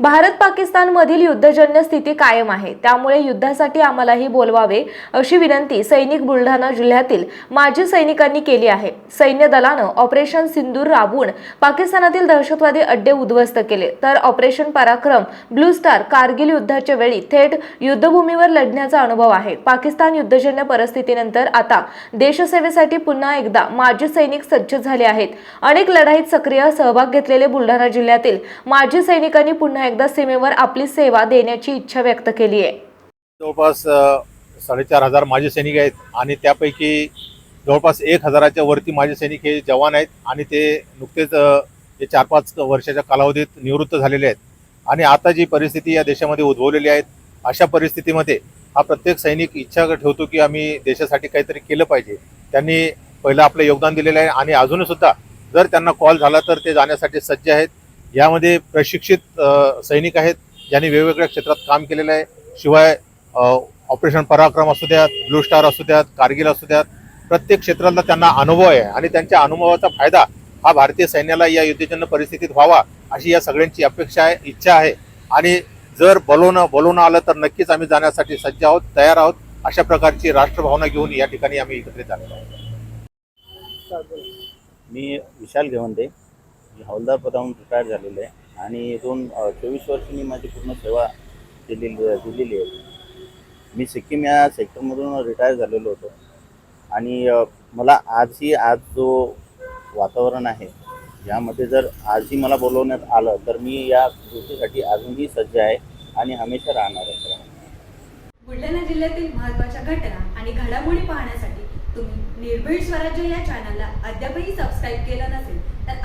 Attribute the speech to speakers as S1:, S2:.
S1: भारत पाकिस्तानमधील युद्धजन्य स्थिती कायम आहे. त्यामुळे युद्धासाठी आम्हालाही बोलवावे अशी विनंती सैनिक बुलढाणा जिल्ह्यातील माजी सैनिकांनी केली आहे. सैन्य दलानं ऑपरेशन सिंदूर राबवून पाकिस्तानातील दहशतवादी अड्डे उद्ध्वस्त केले. तर ऑपरेशन पराक्रम ब्लू स्टार कारगिल युद्धाच्या वेळी थेट युद्धभूमीवर लढण्याचा अनुभव आहे. पाकिस्तान युद्धजन्य परिस्थितीनंतर आता देशसेवेसाठी पुन्हा एकदा माजी सैनिक सज्ज झाले आहेत. अनेक लढाईत सक्रिय सहभाग घेतलेले बुलढाणा जिल्ह्यातील माजी सैनिकांनी पुन्हा एकदा सीमेवर आपली सेवा देण्याची इच्छा व्यक्त केली आहे.
S2: जवळपास साडेचार हजार माजी सैनिक आहेत आणि त्यापैकी जवळपास एक हजाराच्या वरती माजी सैनिक हे जवान आहेत आणि ते नुकतेच ते हे चार पाच वर्षाच्या कालावधीत निवृत्त झालेले आहेत. आणि आता जी परिस्थिती या देशामध्ये उद्भवलेली आहे अशा परिस्थितीमध्ये हा प्रत्येक सैनिक इच्छा ठेवतो की आम्ही देशासाठी काहीतरी केलं पाहिजे. त्यांनी पहिलं आपलं योगदान दिलेलं आहे आणि अजूनसुद्धा जर त्यांना कॉल झाला तर ते जाण्यासाठी सज्ज आहेत. यामध्ये प्रशिक्षित सैनिक आहेत ज्यांनी वेगवेगळ्या क्षेत्रात काम केलेलं आहे. शिवाय ऑपरेशन पराक्रम असू द्यात ब्लू स्टार असू द्यात कारगिल असू द्यात प्रत्येक क्षेत्रातला त्यांना अनुभव आहे आणि त्यांच्या अनुभवाचा फायदा हा भारतीय सैन्याला या युद्धजन्य परिस्थितीत व्हावा अशी या सगळ्यांची अपेक्षा आहे इच्छा आहे. आणि जर बोलवणं बोलवणं आलं तर नक्कीच आम्ही जाण्यासाठी सज्ज आहोत तयार आहोत अशा प्रकारची राष्ट्रभावना घेऊन या ठिकाणी आम्ही एकत्रित आलेलो आहोत.
S3: मी विशाल घेवंदे हवालदार पदावरून रिटायर झालेलो आहे. आणि दोन चोवीस वर्ष मी माझी पूर्ण सेवा दिलेली दिलेली आहे. मी सिक्कीम या सेक्टरमधून रिटायर झालेलो होतो. आणि मला आजही आज जो वातावरण आहे यामध्ये जर आजही मला बोलवण्यात आलं तर मी या गोष्टीसाठी अजूनही सज्ज आहे आणि हमेशा राहणार आहे.
S4: बुलढाणा जिल्ह्यातील महत्त्वाच्या घटना आणि घडामोडी पाहण्यासाठी तुम्ही निर्भीड स्वराज्य या चॅनलला अद्यापही सबस्क्राईब केलं नसेल